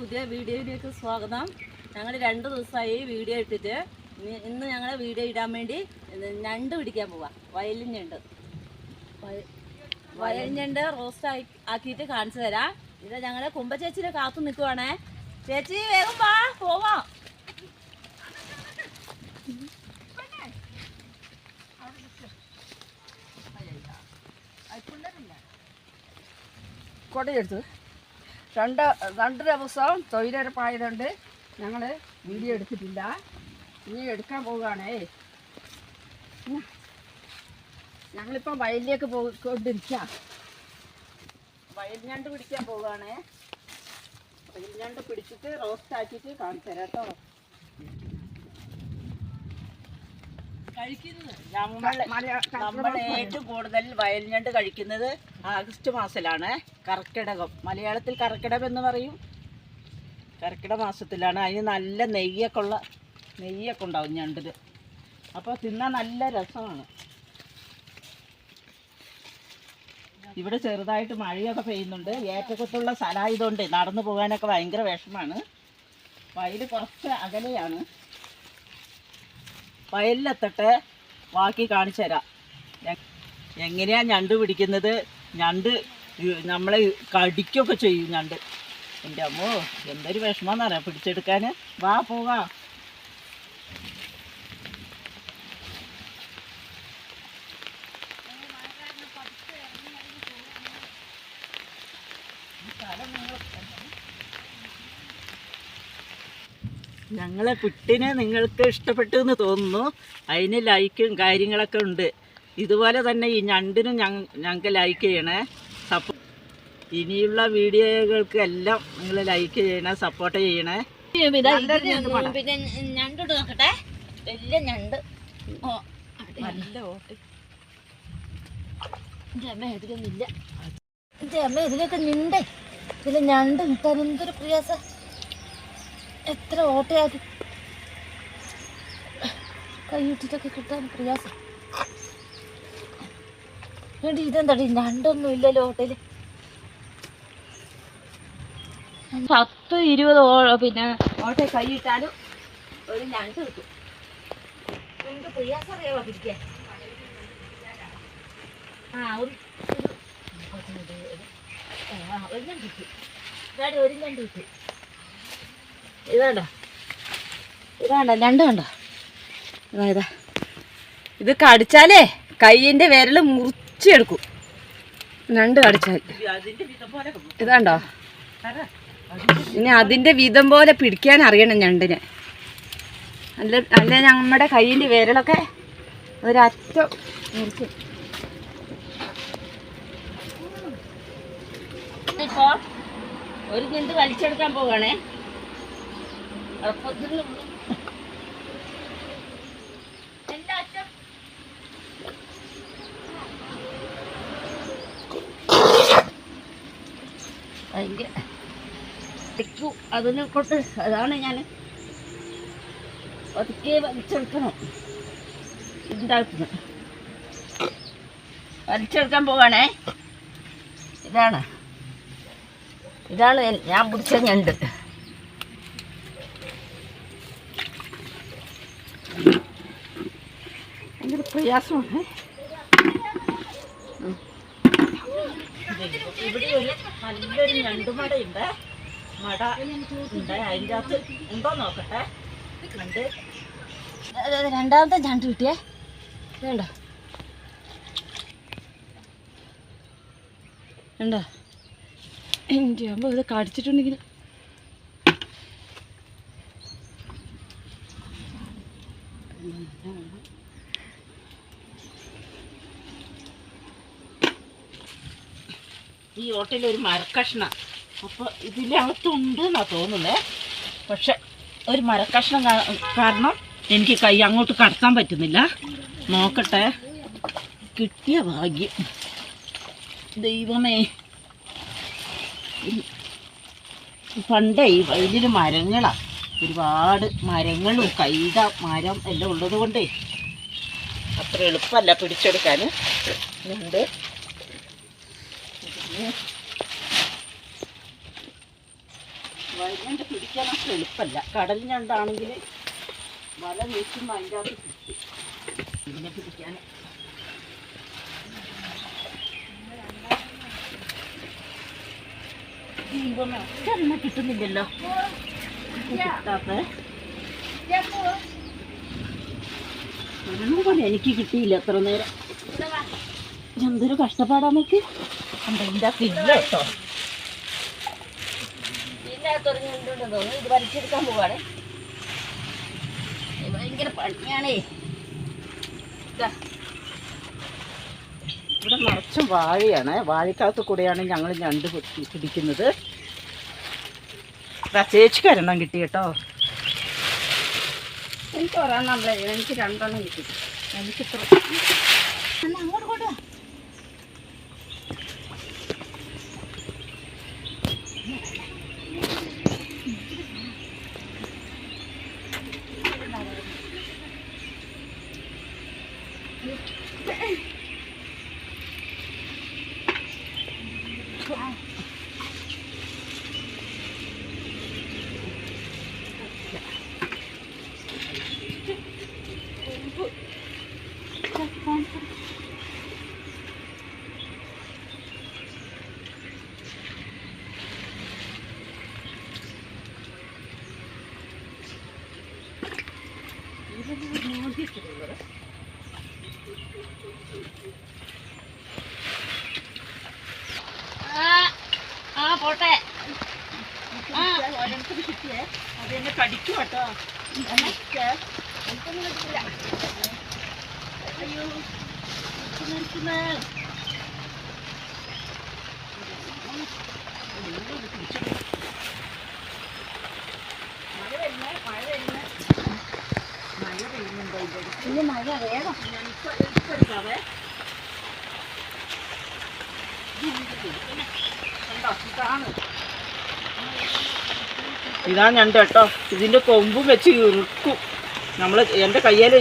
പുതിയ വീഡിയോയിലേക്ക് സ്വാഗതം. ഞങ്ങൾ രണ്ട് ദിവസമായി വീഡിയോ ഇട്ടിട്ട് ഇനി- ഇന്ന് ഞങ്ങൾ വീഡിയോ ഇടാൻ വേണ്ടി ഞണ്ട് പിടിക്കാൻ പോവാം. വയലിൻ ഞണ്ട് ഞണ്ട് റോസ്റ്റ് ആക്കി ആക്കിയിട്ട് കാണിച്ചു തരാം. ഇത് ഞങ്ങൾ കുമ്പ ചേച്ചിനെ കാത്തു നിൽക്കുവാണേ ചേച്ചി വേഗം വാ പോവാം. കൊടയെടുത്ത്. രണ്ട് രണ്ട് ദിവസം തൊഴിലുറപ്പായതുകൊണ്ട് ഞങ്ങൾ വീഡിയോ എടുത്തിട്ടില്ല. ഇനി എടുക്കാൻ പോവുകയാണേ. ഞങ്ങളിപ്പം വയലിലേക്ക് പോയിക്കൊണ്ടിരിക്കുക വയൽ ഞണ്ട് പിടിക്കാൻ പോവുകയാണേ. വയൽ ഞണ്ട് പിടിച്ചിട്ട് റോസ്റ്റ് ആക്കിയിട്ട് കാണിച്ചു തരാം കേട്ടോ. നമ്മൾ നമ്മൾ ഏറ്റവും കൂടുതൽ വയലിഞ്ഞണ്ട് കഴിക്കുന്നത് ആഗസ്റ്റ് മാസത്തിലാണ്. കർക്കിടകം. മലയാളത്തിൽ കർക്കിടകം എന്ന് പറയും. കർക്കിടക മാസത്തിലാണ്. അതിന് നല്ല നെയ്യൊക്കെ ഉള്ള നെയ്യൊക്കെ ഉണ്ടാവും ഞണ്ടിന് അപ്പോൾ തിന്നാൻ നല്ല രസമാണ്. ഇവിടെ ചെറുതായിട്ട് മഴയൊക്കെ പെയ്യുന്നുണ്ട്. ഏറ്റക്കുത്തുള്ള സ്ഥലമായതുകൊണ്ട് നടന്നു പോകാനൊക്കെ ഭയങ്കര വിഷമാണ് വയൽ കുറച്ച് അകലെയാണ്. വയലിലെത്തട്ടെ. ബാക്കി കാണിച്ചു തരാം. എങ്ങനെയാണ് ഞണ്ട് പിടിക്കുന്നത്? ഞണ്ട് നമ്മളെ കടിക്കൊക്കെ ചെയ്യും ഞണ്ട്. എന്റെ അമ്മോ എന്തൊരു വിഷമമെന്നറിയാം പിടിച്ചെടുക്കാൻ വാ പോകാം ഞങ്ങളെ പുട്ടിനെ നിങ്ങൾക്ക് ഇഷ്ടപ്പെട്ടു എന്ന് തോന്നുന്നു. അതിന് ലൈക്കും കാര്യങ്ങളൊക്കെ ഉണ്ട്. ഇതുപോലെ തന്നെ ഈ ഞണ്ടിനും ഞങ്ങൾക്ക് ലൈക്ക് ചെയ്യണേ. സപ്പോ ഇനിയുള്ള വീഡിയോകൾക്ക് എല്ലാം നിങ്ങൾ ലൈക്ക് ചെയ്യണേ സപ്പോർട്ട് ചെയ്യണേ. പിന്നെ ഞണ്ട് നോക്കട്ടെ. വലിയ ഞണ്ട്. നല്ല ഓട്ട്. എന്റെ അമ്മ ഇതിലൊന്നുമില്ല എന്റെ അമ്മ ഇതിലൊക്കെ ഞണ്ട് ഇതിൽ ഞണ്ട് കിട്ടാൻ എന്തൊരു പ്രയാസം. എത്ര ഓട്ടയാക്കി കൈയിട്ടിട്ടൊക്കെ കിട്ടാൻ പ്രയാസം. വേണ്ടി ഇതെന്താടി? രണ്ടൊന്നും ഇല്ലല്ലോ ഓട്ടയിൽ പത്ത് ഇരുപത് പിന്നെ ഓട്ടെ കൈയിട്ടാലും ഒരു ഞണ്ട് കിട്ടും. നമുക്ക് പ്രയാസം അറിയാമോ പിടിക്കാൻ ആ ഒരു ഒരു- ഞണ്ട് കിട്ടി. ഒരു ഞണ്ട് കിട്ടി. ഇതാണ്ടോ ഇതാണ്ട ഞണ്ട് കണ്ടോ ഇതാ ഇതാ. കടിച്ചാലേ കയ്യിന്റെ വിരൽ മുറിച്ചെടുക്കും. രണ്ട് കടിച്ചാൽ. ഇതാണ്ടോ ഇനി അതിന്റെ വിധം പോലെ പിടിക്കാൻ അറിയണം ഞണ്ടിന്. അല്ല അല്ല നമ്മുടെ കയ്യിന്റെ വിരലൊക്കെ ഒരറ്റം മുറിച്ച്. ഇപ്പോൾ ഒരു ഞണ്ട് വലിച്ചെടുക്കാൻ പോവുകയാണേ ഇട്ടു അതിനെ കൊണ്ട് അതാണ് ഞാൻ പതുക്കെ വലിച്ചെടുക്കണം അകത്തുനിന്ന് വലിച്ചെടുക്കാൻ പോവാണേ. ഇതാണ്. ഇതാണ് ഞാൻ പിടിച്ച ഞണ്ട്. ഉണ്ട് നോക്കട്ടെ രണ്ടാമത്തെ ഞണ്ട് കിട്ടിയേ. വേണ്ട. വേണ്ട. എന്റെ അമ്മ ഇത് കടിച്ചിട്ടുണ്ടെങ്കിൽ ഈ ഓട്ടയിൽ ഒരു മരക്കഷ്ണ. അപ്പോൾ ഇതിനകത്തുണ്ട് എന്നാ തോന്നുന്നത് പക്ഷെ ഒരു മരക്കഷ്ണം കാരണം എനിക്ക് കൈ അങ്ങോട്ട് കടത്താൻ പറ്റുന്നില്ല. നോക്കട്ടെ. കിട്ടിയ ഭാഗ്യം. ദൈവമേ. പണ്ടേ ഈ വയലിൽ മരങ്ങളാ. ഒരുപാട് മരങ്ങളും കൈത മരം എല്ലാം ഉള്ളത് കൊണ്ടേ. അത്ര എളുപ്പമല്ല പിടിച്ചെടുക്കാൻ ഉണ്ട്. വയൽ പിടിക്കാൻ അത്ര എളുപ്പമല്ല കടൽ ഞണ്ടാണെങ്കിൽ വല വീശുമ്പോൾ അതിന്റെ അകത്ത് പിടിക്കും. പിടിക്കാൻ. ദീപമേ കിട്ടുന്നില്ലല്ലോ. കിട്ടാത്ത. എനിക്ക് കിട്ടിയില്ല അത്ര നേരം. എന്തൊരു കഷ്ടപ്പാടാന്നൊക്കെ ഇതിന്റെ ഇല്ല കേട്ടോ പിന്നെ തുടങ്ങിയിട്ടുണ്ടെന്ന് തോന്നുന്നു. ഇത് വലിച്ചെടുക്കാൻ പോവാണ്. ഇത് ഭയങ്കര പണിയാണേ. ഇവിടെ നിറച്ചും വാഴയാണ്. വാഴക്കകത്ത് കൂടെയാണ് ഞങ്ങൾ ഞണ്ട് പിടി- പിടിക്കുന്നത്. ചേച്ചിക്ക് ഒരെണ്ണം കിട്ടി കേട്ടോ. എനിക്ക് ഒരെണ്ണം എനിക്ക് രണ്ടെണ്ണം കിട്ടി. എനിക്ക് അങ്ങോട്ട് കൊണ്ടുവാ. ആ പോട്ടെ. ആ. ഓരോരുത്തർ കിട്ടിയേ അത് എന്നെ കടിക്കും കേട്ടോ അയ്യോ നിൽക്കുന്നേ വരുന്നേ മഴ വരുന്നേ മഴ പെയ്യുന്നുണ്ടോ ഇതിന്റെ ഇനി മഴ വേഗം എടുക്കാവേ ഇതാ ഞണ്ട് കേട്ടോ. ഇതിന്റെ കൊമ്പും വെച്ച് ഇറുക്കും. നമ്മൾ എന്റെ കയ്യിൽ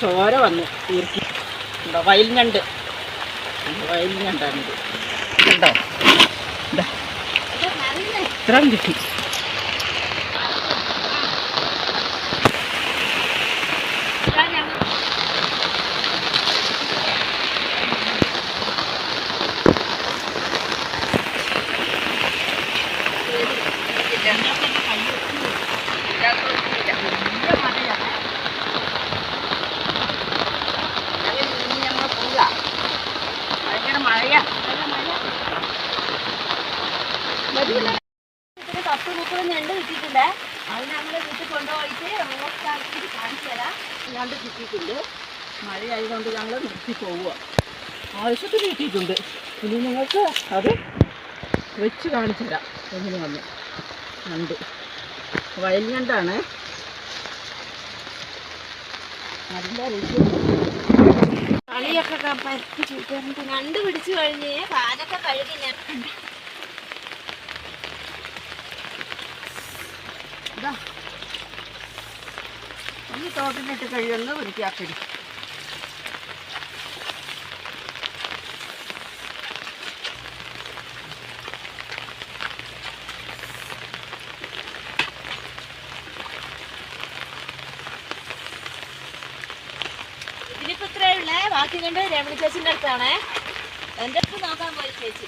ചോര വന്നു. ഇറുക്കി. ഉണ്ടോ വയൽ ഞണ്ട്. വയൽ ഞണ്ടാണിത്. ഇതാ. ഇത്രയും കിട്ടി ഭയങ്കര മഴയാ പത്ത് മുപ്പത് ഞണ്ട് കിട്ടിയിട്ടുണ്ട് അത് ഞങ്ങൾ വീട്ടിൽ കൊണ്ടുപോയിട്ട് റോസ്റ്റാക്കിയിട്ട് കാണിച്ചു തരാം ഞണ്ട് കിട്ടിയിട്ടുണ്ട്. മഴയായതുകൊണ്ട് ഞങ്ങൾ നിർത്തി പോവുക ആവശ്യത്തിന് കിട്ടിയിട്ടുണ്ട്. ഇനി നിങ്ങൾക്ക് അത് വെച്ച് കാണിച്ചു തരാം. എങ്ങനെ വന്നു. ഞണ്ട് വയൽ ഞണ്ടാണ്. രുചി കളിയൊക്കെ പറ്റി ചുറ്റുണ്ട് ഞണ്ട് പിടിച്ചു കഴിഞ്ഞ് പാലൊക്കെ കഴുകി ഞാൻ ഇതാ ഈ തോട്ടിലിട്ട് കഴിയുന്ന വൃത്തിയാക്കരുത് ഇതിനിപ്പോ ഇത്രേ ഉള്ളേ. ബാക്കി കണ്ട് രമണി ചേച്ചിന്റെ അടുത്താണേ. എന്റെ അടുത്ത് നോക്കാൻ പോയി ചേച്ചി.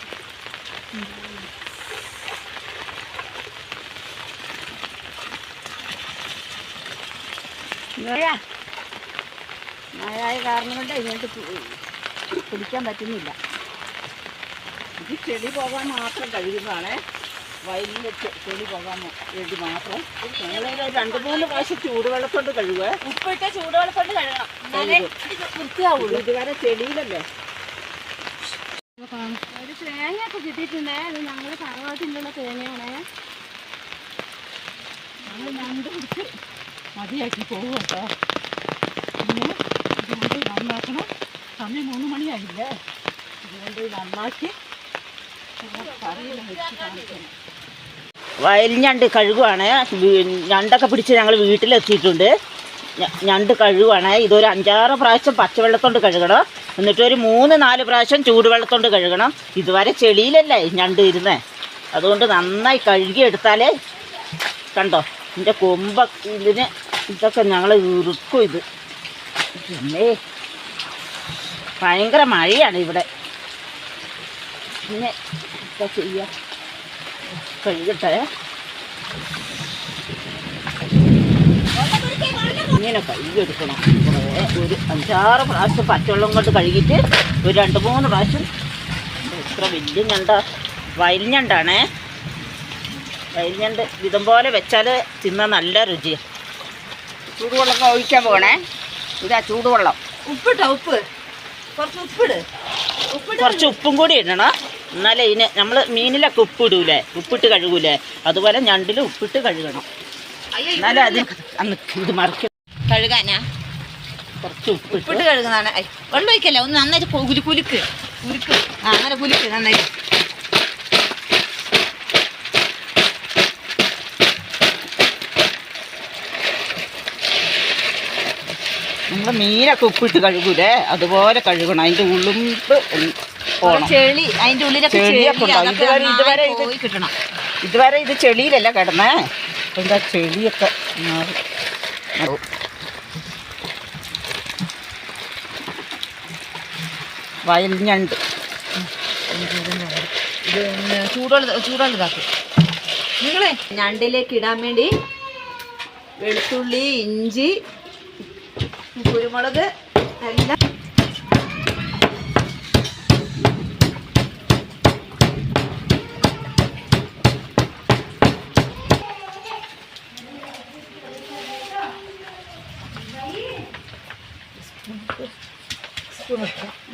മഴ മഴയായ കാരണം കൊണ്ട് ഇങ്ങോട്ട് പിടിക്കാൻ പറ്റുന്നില്ല. ഇത് ചെടി പോകാൻ മാത്രം കഴിയുന്നതാണ്. വയലിൽ ചെടി പോകാൻ വേണ്ടി മാത്രം. ഞങ്ങളൊരു രണ്ട് മൂന്ന് പ്രാവശ്യം കൊണ്ട് കഴുകുക ഇപ്പോഴത്തെ ചൂടുവെള്ളം കൊണ്ട് കഴുകണം. വൃത്തിയാവുള്ളൂ. ഇതുവരെ ചെടിയിലല്ലേ ഒരു തേങ്ങയൊക്കെ കിട്ടിയിട്ടുണ്ട്. അത് ഞങ്ങൾ തറവാട്ടിലുള്ള തേങ്ങയാണ്. ഞങ്ങൾ രണ്ടു പിടിച്ച് മതിയാക്കി പോകും കേട്ടോ പിന്നെ ഇതുകൊണ്ട് നന്നാക്കണം. സമയം മൂന്ന് മണിയായില്ലേ? ഇതുകൊണ്ട് നന്നാക്കി വയൽ ഞണ്ട് കഴുകുവാണ്. ഞണ്ടൊക്കെ പിടിച്ച് ഞങ്ങൾ വീട്ടിലെത്തിയിട്ടുണ്ട്. ഞണ്ട് കഴുകുവാണ്. ഇതൊരു അഞ്ചാറ് പ്രാവശ്യം പച്ചവെള്ളത്തോണ്ട് കഴുകണം. എന്നിട്ട് ഒരു മൂന്ന് നാല് പ്രാവശ്യം ചൂടുവെള്ളത്തോണ്ട് കഴുകണം. ഇതുവരെ ചെളിയിലല്ലേ ഞണ്ട് ഇരുന്നേ. അതുകൊണ്ട് നന്നായി കഴുകിയെടുത്താലേ കണ്ടോ? ഇതിന്റെ കൊമ്പ ഇതിന് ഇതൊക്കെ ഞങ്ങൾ ഇറുക്കും ഇത്. പിന്നെ ഭയങ്കര മഴയാണ് ഇവിടെ. പിന്നെ എന്താ ചെയ്യുക കഴുകട്ടെ ഇങ്ങനെ കഴുകിയെടുക്കണം. ഒരു അഞ്ചാറ് പ്രാവശ്യം പച്ചവെള്ളം കൊണ്ട് കഴുകിയിട്ട് ഒരു രണ്ട് മൂന്ന് പ്രാവശ്യം ഇത്ര വലിയ ഞണ്ട വയലിഞ്ഞണ്ടാണേ വയലിഞ്ഞണ്ട് വിധം പോലെ വെച്ചാൽ തിന്നാൻ നല്ല രുചിയാണ് ചൂടുവെള്ളം ഒഴിക്കാൻ പോകണേ. ഇതാ ചൂടുവെള്ളം. ഉപ്പിട്ടോ ഉപ്പ്? കുറച്ച് ഉപ്പിട്. കുറച്ച് ഉപ്പും കൂടി ഇടണം. എന്നാലേ ഇതിന് നമ്മൾ മീനിലൊക്കെ ഉപ്പിടൂലേ? ഉപ്പിട്ട് കഴുകൂലേ? അതുപോലെ ഞണ്ടിൽ ഉപ്പിട്ട് കഴുകണം. എന്നാലേ അത് അന്ന് ഇത് മറിക്കും കഴുകാനാ? കുറച്ച് ഉപ്പിട്ട്. കഴുകുന്നതാണ്. വെള്ളം ഒഴിക്കല്ലേ? ഒന്ന് നന്നായിട്ട് കൊ- കുലുക്ക്. കുലുക്ക് ആ അങ്ങനെ കുലുക്ക് നന്നായിട്ട്. നമ്മൾ മീനൊക്കെ ഉപ്പിട്ട് കഴുകൂലേ? അതുപോലെ കഴുകണം. അതിന്റെ ഉളുമ്പ് പോകണം ചെളി അതിന്റെ ഉള്ളിലൊക്കെ ചെളിയൊക്കെ ഉണ്ടാവും. ഇതുവരെ- ഇതുവരെ ഇത് കിട്ടണം. ഇതുവരെ ഇത് ചെളിയിലല്ല കിടന്നേ. എന്താ ചെളിയൊക്കെ മാറി. വയൽ ഞണ്ട്. ഇത് ചൂടുവെള്ളം ചൂടുവെള്ളം ഇതാക്കും. നിങ്ങളെ ഞണ്ടിലേക്ക് ഇടാൻ വേണ്ടി വെളുത്തുള്ളി ഇഞ്ചി കുരുമുളക് എല്ലാം ഇഞ്ചി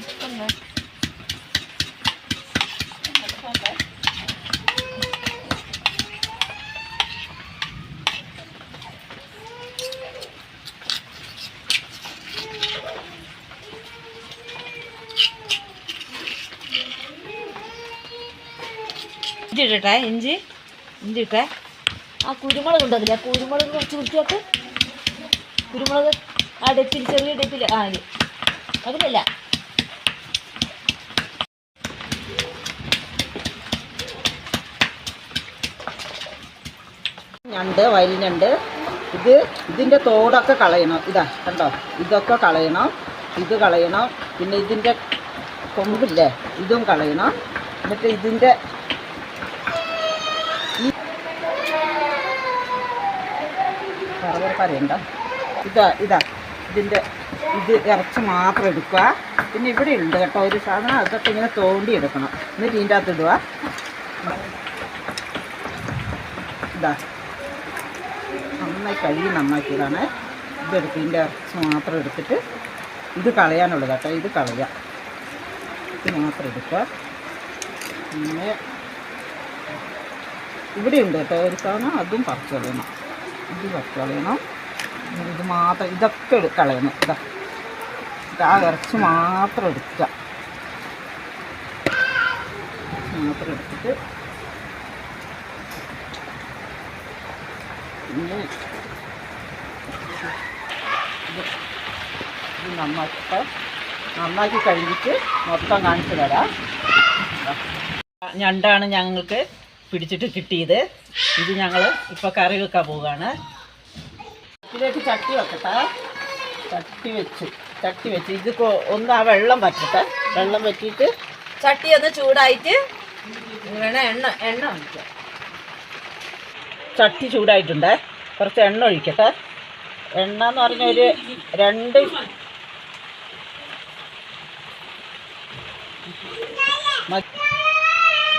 ഇടട്ടെ ഇഞ്ചി ഇഞ്ചി ഇട്ടെ. ആ കുരുമുളക് ഉണ്ടാക്കില്ല കുരുമുളക് കുറച്ച് വൃത്തിയാക്ക് കുരുമുളക് ആ ഡെപ്പിൽ ചെറിയ ഡെപ്പിൽ ആ അതിൽ അതിലല്ല. ഞണ്ട് വയലിനുണ്ട് ഇത് ഇതിന്റെ തോടൊക്കെ കളയണം. ഇതാ കണ്ടോ? ഇതൊക്കെ കളയണം. ഇത് കളയണം. പിന്നെ ഇതിന്റെ കൊമ്പില്ലേ? ഇതും കളയണം. എന്നിട്ട് ഇതിന്റെ ഈ പറയണ്ട. ഇതാ ഇതാ. ഇതിന്റെ ഇത് ഇറച്ചി മാത്രം എടുക്കുക. പിന്നെ ഇവിടെ ഉണ്ട് കേട്ടോ ഒരു സാധനം അതൊക്കെ ഇങ്ങനെ തോണ്ടി എടുക്കണം. എന്നിട്ട് ഇതിന്റെ അകത്ത് ഇടുക. ഇതാ. നന്നായി കഴുകി നന്നാക്കിയതാണ്. ഇതെടുത്ത് ഇതിന്റെ ഇറച്ചി മാത്രം എടുത്തിട്ട് ഇത് കളയാനുള്ളത് കേട്ടോ ഇത് കളയാം ഇത് മാത്രം എടുക്കുക. പിന്നെ ഇവിടെ ഉണ്ട് കേട്ടോ ഒരു സാധനം അതും പറിച്ചു കളയണം. ഇത് പറിച്ചു കളയണം. ഇത് മാത്രം ഇതൊക്കെ കളയുന്നു ഇതാ. ആ ഇറച്ചി മാത്രം എടുക്കുക മാത്രം എടുത്തിട്ട് പിന്നെ ഇത് നന്നാക്കിയിട്ട് നന്നാക്കി കഴിഞ്ഞിട്ട് മൊത്തം കാണിച്ചു തരാം. ഞണ്ടാണ് ഞങ്ങൾക്ക് പിടിച്ചിട്ട് കിട്ടിയത്. ഇത് ഞങ്ങൾ ഇപ്പോൾ കറി വെക്കാൻ പോവുകയാണ്. ഇതിലേക്ക് ചട്ടി വെക്കട്ടെ. ചട്ടി വെച്ച് ചട്ടി വെച്ച്. ഇത് ഒന്ന് ആ വെള്ളം വറ്റട്ടെ വെള്ളം വറ്റിയിട്ട് ചട്ടി ഒന്ന് ചൂടായിട്ട് വേണം എണ്ണ എണ്ണ ഒഴിക്കാം. ചട്ടി ചൂടായിട്ടുണ്ട്. കുറച്ച് എണ്ണ ഒഴിക്കട്ടെ. എണ്ണ എന്ന് പറഞ്ഞ ഒരു രണ്ട്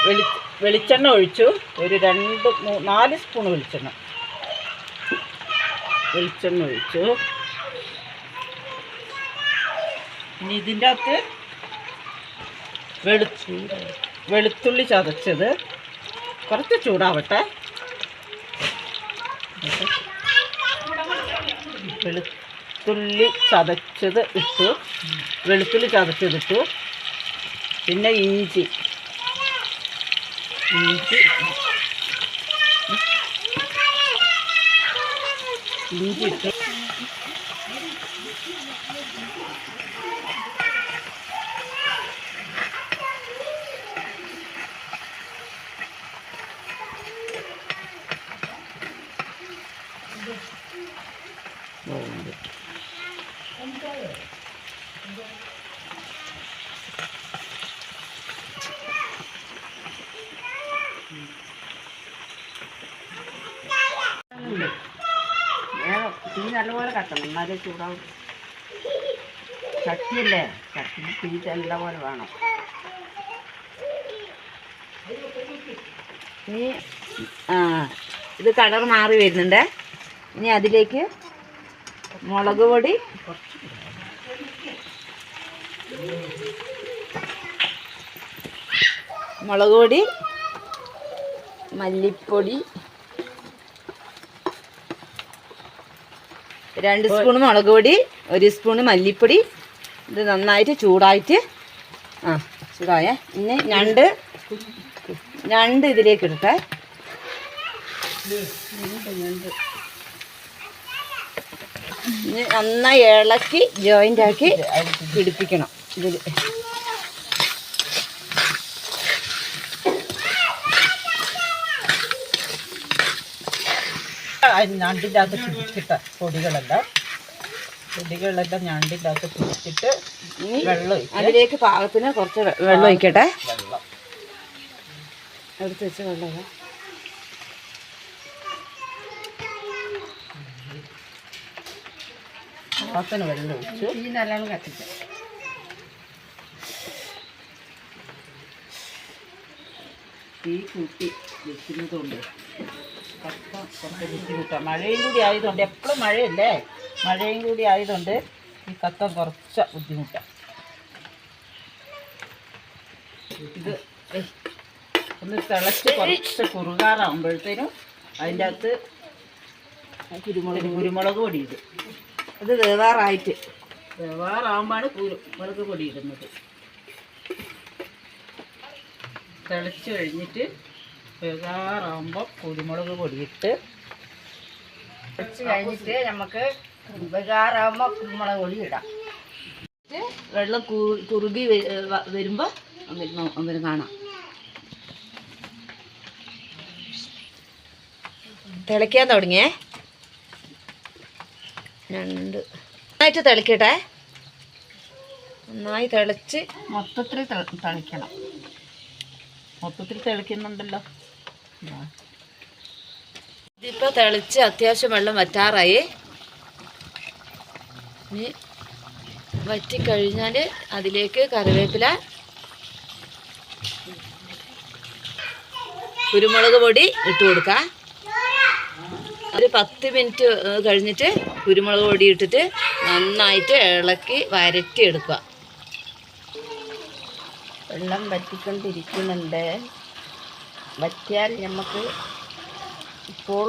വെളി വെളിച്ചെണ്ണ ഒഴിച്ചു. ഒരു രണ്ട് നാല് സ്പൂൺ വെളിച്ചെണ്ണ. വെളിച്ചെണ്ണ ഒഴിച്ചു. ഇനി ഇതിന്റെ അകത്ത് വെളു വെളുത്തുള്ളി ചതച്ചത്. കുറച്ച് ചൂടാവട്ടെ. വെളുത്തുള്ളി ചതച്ചത് ഇട്ടു. വെളുത്തുള്ളി ചതച്ചതിട്ടു പിന്നെ ഇഞ്ചി. ഇഞ്ചി. ഇഞ്ചി ഇട്ടു വേറെ തീ നല്ലപോലെ കത്തണം എന്നാലേ ചൂടാവും. ചട്ടിയല്ലേ? ചട്ടി തീ പോലെ വേണം. ഇനി ആ ഇത് കളർ മാറി വരുന്നുണ്ട്. ഇനി അതിലേക്ക് മുളക് പൊടി. മുളക് പൊടി മല്ലിപ്പൊടി രണ്ട് സ്പൂൺ മുളക് പൊടി ഒരു സ്പൂൺ മല്ലിപ്പൊടി. ഇത് നന്നായിട്ട് ചൂടായിട്ട് ആ ചൂടായ. ഇനി ഞണ്ട് ഞണ്ട് ഇതിലേക്ക് ഇടട്ടെ. ഇനി നന്നായി ഇളക്കി ജോയിന്റ് ആക്കി പിടിപ്പിക്കണം. ഇതിൽ ഞണ്ടിന്റെ അകത്ത് പിടിച്ചിട്ട പൊടികളെല്ലാം. പൊടികളെല്ലാം ഞണ്ടിന്റെ അകത്ത് പിടിച്ചിട്ട് വെള്ളം അതിലേക്ക് പാകത്തിന് കുറച്ച് വെള്ളം ഒഴിക്കട്ടെ. വെള്ളം. എടുത്ത് വെച്ച വെള്ളം പാകത്തിന് വെള്ളം ഒഴിച്ചു. ഈ നല്ലോണം കത്തിച്ച് തീ കൂട്ടി വെക്കുന്നതുകൊണ്ട് കപ്പ കുറച്ച് ബുദ്ധിമുട്ടാണ് മഴയും കൂടി ആയതുകൊണ്ട് എപ്പോഴും മഴയല്ലേ? മഴയും കൂടി ആയതുകൊണ്ട് ഈ കക്ക കുറച്ച് ബുദ്ധിമുട്ടാണ് ഇത് ഒന്ന് തിളച്ച് കുറച്ച് കുറുകാറാകുമ്പോഴത്തേനും അതിന്റെ അകത്ത് കുരുമുളക് കുരുമുളക് പൊടി ഇടും അത് വേവാറായിട്ട്. വേവാറാകുമ്പോഴാണ് കുരുമുളക് പൊടി ഇടുന്നത് തിളച്ച് കഴിഞ്ഞിട്ട് വേവാറാകുമ്പോൾ കുരുമുളക് പൊടിയിട്ട് കുറച്ച് കഴിഞ്ഞിട്ട് നമുക്ക് വേകാറാകുമ്പോൾ കുരുമുളക് പൊടി ഇടാം. വെള്ളം കുറുകി വരുമ്പോൾ അങ്ങനെ കാണാം. തിളയ്ക്കാൻ തുടങ്ങിയേ? രണ്ട്. നന്നായിട്ട് തിളക്കട്ടെ. നന്നായി തിളച്ച് മൊത്തത്തിൽ തിളക്കണം മൊത്തത്തിൽ തിളയ്ക്കുന്നുണ്ടല്ലോ. ഇതാ. ഇതിപ്പോൾ തിളച്ച് അത്യാവശ്യം വെള്ളം വറ്റാറായി. ഇനി വറ്റിക്കഴിഞ്ഞാൽ അതിലേക്ക് കറിവേപ്പില കുരുമുളക് പൊടി ഇട്ട് കൊടുക്കാം. ഒരു പത്ത് മിനിറ്റ് കഴിഞ്ഞിട്ട് കുരുമുളക് പൊടി ഇട്ടിട്ട് നന്നായിട്ട് ഇളക്കി വരട്ടി എടുക്കുക വെള്ളം വറ്റിക്കൊണ്ടിരിക്കുന്നുണ്ട്. വറ്റിയാൽ നമുക്ക് ഇപ്പോൾ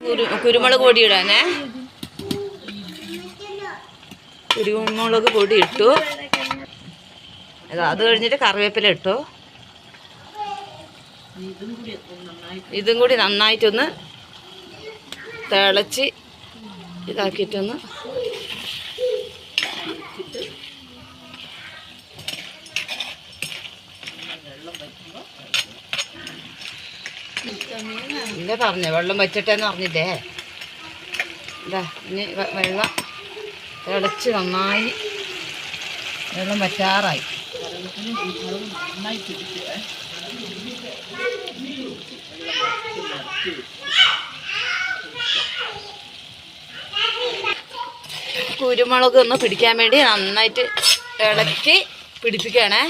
കുരു കുരുമുളക് പൊടി ഇടാനേ. കുരുമുളക് പൊടി ഇട്ടു. അത് കഴിഞ്ഞിട്ട് കറിവേപ്പില ഇട്ടു. ഇതും കൂടി നന്നായിട്ടൊന്ന് തിളച്ച് ഇതാക്കിയിട്ടൊന്ന് ഇല്ല പറഞ്ഞ വെള്ളം വച്ചിട്ടെന്ന് പറഞ്ഞില്ലേ ഇതാ ഇനി വെള്ളം തിളച്ച് നന്നായി വെള്ളം വറ്റാറായി. കുരുമുളക് ഒന്ന് പിടിക്കാൻ വേണ്ടി നന്നായിട്ട് ഇളക്കി പിടിപ്പിക്കണേ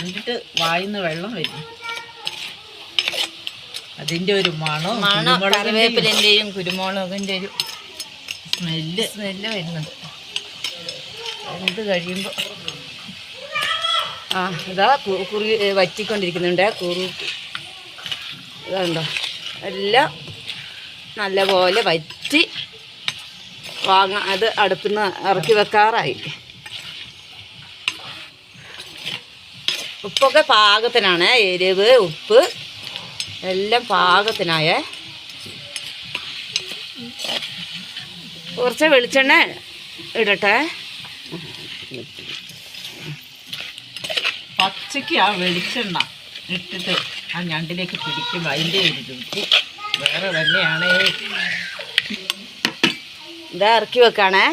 കണ്ടിട്ട് വായിന്ന് വെള്ളം വരും. അതിന്റെ ഒരു മണം മണം കറിവേപ്പിലിന്റെയും കുരുമുളകിന്റെ ഒരു സ്മെല്ല്. സ്മെല്ല് വരുന്നുണ്ട്. എന്ത് കഴിയുമ്പോൾ ആ ഇതാ കുറി വറ്റിക്കൊണ്ടിരിക്കുന്നുണ്ട്. കുറു ഇതുണ്ടോ. എല്ലാം നല്ലപോലെ വറ്റി വാങ്ങ അത് അടുപ്പിൽ നിന്ന് ഇറക്കി വെക്കാറായി. ഉപ്പൊക്കെ പാകത്തിനാണ്. എരിവ് ഉപ്പ് എല്ലാം പാകത്തിനായേ. കുറച്ച് വെളിച്ചെണ്ണ ഇടട്ടെ. പച്ചയ്ക്ക് ആ വെളിച്ചെണ്ണ ഇട്ടിട്ട് ആ ഞണ്ടിലേക്ക് പിടിക്കും അതിന്റെ ഒരു രുചി വേറെ തന്നെയാണ്. ഇതാ ഇറക്കി വെക്കാണേ.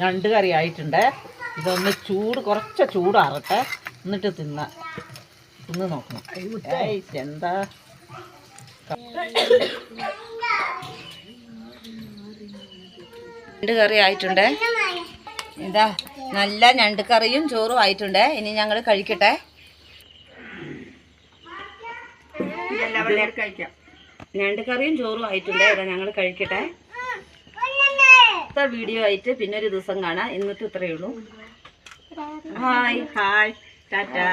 ഞണ്ട് കറി ആയിട്ടുണ്ട്. ഇതൊന്ന് ചൂട് കുറച്ച് ചൂടാറട്ടെ എന്നിട്ട് തിന്ന. തിന്ന് നോക്കണം. എന്താ ഞണ്ട് കറി ആയിട്ടുണ്ട്. എന്താ നല്ല ഞണ്ട് കറിയും ചോറും ആയിട്ടുണ്ട്. ഇനി ഞങ്ങൾ കഴിക്കട്ടെ. ഞണ്ട് കറിയും ചോറും ആയിട്ടുണ്ട്. ഇതാ ഞങ്ങൾ കഴിക്കട്ടെ. വീഡിയോ ആയിട്ട് പിന്നെ ഒരു ദിവസം കാണാം. ഇന്നത്തെ ഇത്രയേ ഉള്ളൂ. Hi hi Tata